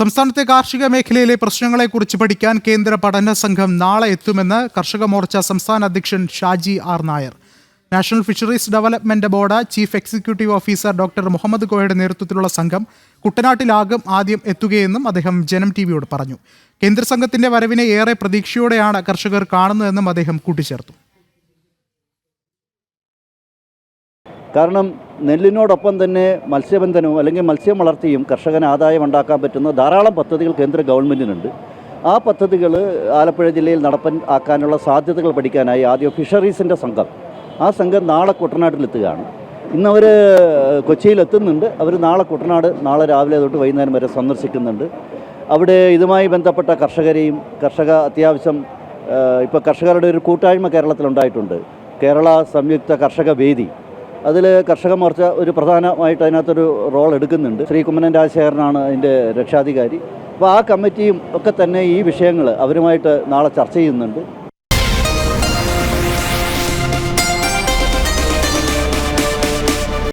സംസ്ഥാനത്തെ കാർഷിക മേഖലയിലെ പ്രശ്നങ്ങളെക്കുറിച്ച് പഠിക്കാൻ കേന്ദ്ര പഠന സംഘം നാളെ എത്തുമെന്ന് കർഷക മോർച്ച സംസ്ഥാന അധ്യക്ഷൻ Shaji R Nair. National fisheries development board chief executive officer doctor Muhammad കോയയുടെ നേതൃത്വത്തിലുള്ള സംഘം കുട്ടനാട്ടിലാകും ആദ്യം എത്തുകയെന്നും അദ്ദേഹം ജനം ടി വിയോട് പറഞ്ഞു. കേന്ദ്ര സംഘത്തിന്റെ വരവിനെ ഏറെ പ്രതീക്ഷയോടെയാണ് കർഷകർ കാണുന്നതെന്നും അദ്ദേഹം കൂട്ടിച്ചേർത്തു. കാരണം നെല്ലിനോടൊപ്പം തന്നെ മത്സ്യബന്ധനവും അല്ലെങ്കിൽ മത്സ്യം വളർത്തിയും കർഷകന് ആദായം ഉണ്ടാക്കാൻ പറ്റുന്ന ധാരാളം പദ്ധതികൾ കേന്ദ്ര ഗവൺമെന്റിനുണ്ട് ആ പദ്ധതികൾ ആലപ്പുഴ ജില്ലയിൽ നടപ്പൻ ആക്കാനുള്ള സാധ്യതകൾ പഠിക്കാനായി ആദ്യം ഫിഷറീസിന്റെ സംഘം. ആ സംഘം നാളെ കുട്ടനാട്ടിലെത്തുകയാണ്. ഇന്നവർ കൊച്ചിയിലെത്തുന്നുണ്ട്. അവർ നാളെ കുട്ടനാട് നാളെ രാവിലെ തൊട്ട് വൈകുന്നേരം വരെ സന്ദർശിക്കുന്നുണ്ട്. അവിടെ ഇതുമായി ബന്ധപ്പെട്ട കർഷകരെയും കർഷക അത്യാവശ്യം ഇപ്പോൾ കർഷകരുടെ ഒരു കൂട്ടായ്മ കേരളത്തിലുണ്ടായിട്ടുണ്ട്. കേരള സംയുക്ത കർഷക വേദി. അതിൽ കർഷക മോർച്ച ഒരു പ്രധാനമായിട്ട് അതിനകത്തൊരു റോൾ എടുക്കുന്നുണ്ട്. ശ്രീ കുമ്മനൻ രാജശേഖരനാണ് അതിന്റെ രക്ഷാധികാരി. അപ്പോൾ ആ കമ്മിറ്റിയും ഒക്കെ തന്നെ ഈ വിഷയങ്ങൾ അവരുമായിട്ട് നാളെ ചർച്ച ചെയ്യുന്നുണ്ട്.